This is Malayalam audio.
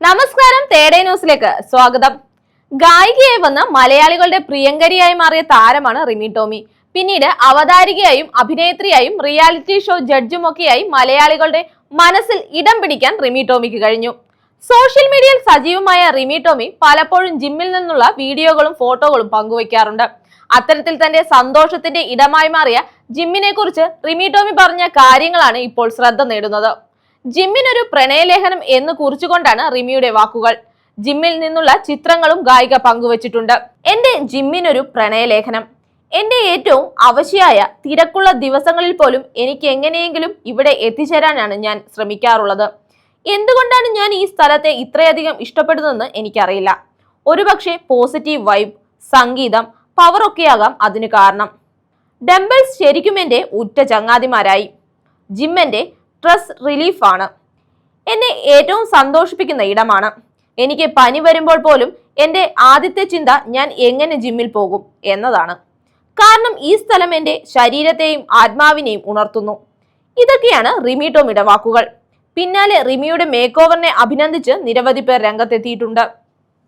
നമസ്കാരം തേടേ ന്യൂസിലേക്ക് സ്വാഗതം. ഗായികയായി വന്ന മലയാളികളുടെ പ്രിയങ്കരിയായി മാറിയ താരമാണ് റിമി ടോമി. പിന്നീട് അവതാരികയായും അഭിനേത്രിയായും റിയാലിറ്റി ഷോ ജഡ്ജുമൊക്കെയായി മലയാളികളുടെ മനസ്സിൽ ഇടം പിടിക്കാൻ റിമി ടോമിക്ക് കഴിഞ്ഞു. സോഷ്യൽ മീഡിയയിൽ സജീവമായ റിമി ടോമി പലപ്പോഴും ജിമ്മിൽ നിന്നുള്ള വീഡിയോകളും ഫോട്ടോകളും പങ്കുവയ്ക്കാറുണ്ട് അത്തരത്തിൽ തന്റെ സന്തോഷത്തിന്റെ ഇടമായി മാറിയ ജിമ്മിനെ കുറിച്ച് റിമി ടോമി പറഞ്ഞ കാര്യങ്ങളാണ് ഇപ്പോൾ ശ്രദ്ധ നേടുന്നത്. ജിമ്മിനൊരു പ്രണയലേഖനം എന്ന് കുറിച്ചുകൊണ്ടാണ് റിമിയുടെ വാക്കുകൾ. ജിമ്മിൽ നിന്നുള്ള ചിത്രങ്ങളും ഗായിക പങ്കുവച്ചിട്ടുണ്ട്. എന്റെ ജിമ്മിനൊരു പ്രണയലേഖനം. എന്റെ ഏറ്റവും അവശ്യായ തിരക്കുള്ള ദിവസങ്ങളിൽ പോലും എനിക്ക് എങ്ങനെയെങ്കിലും ഇവിടെ എത്തിച്ചേരാനാണ് ഞാൻ ശ്രമിക്കാറുള്ളത്. എന്തുകൊണ്ടാണ് ഞാൻ ഈ സ്ഥലത്തെ ഇത്രയധികം ഇഷ്ടപ്പെടുന്നതെന്ന് എനിക്കറിയില്ല. ഒരുപക്ഷെ പോസിറ്റീവ് വൈബ് സംഗീതം പവറൊക്കെയാകാം അതിന് കാരണം. ഡംബിൾസ് ശരിക്കും എന്റെ ഉറ്റ ചങ്ങാതിമാരായി. ജിം എന്റെ സ്ട്രെസ് റിലീഫാണ്. എന്നെ ഏറ്റവും സന്തോഷിപ്പിക്കുന്ന ഇടമാണ്. എനിക്ക് പനി വരുമ്പോൾ പോലും എന്റെ ആദ്യത്തെ ചിന്ത ഞാൻ എങ്ങനെ ജിമ്മിൽ പോകും എന്നതാണ്. കാരണം ഈ സ്ഥലം എന്റെ ശരീരത്തെയും ആത്മാവിനെയും ഉണർത്തുന്നു. ഇതൊക്കെയാണ് റിമി ടോമിയുടെ വാക്കുകൾ പിന്നാലെ റിമിയുടെ മേക്കോവറിനെ അഭിനന്ദിച്ച് നിരവധി പേർ രംഗത്തെത്തിയിട്ടുണ്ട്.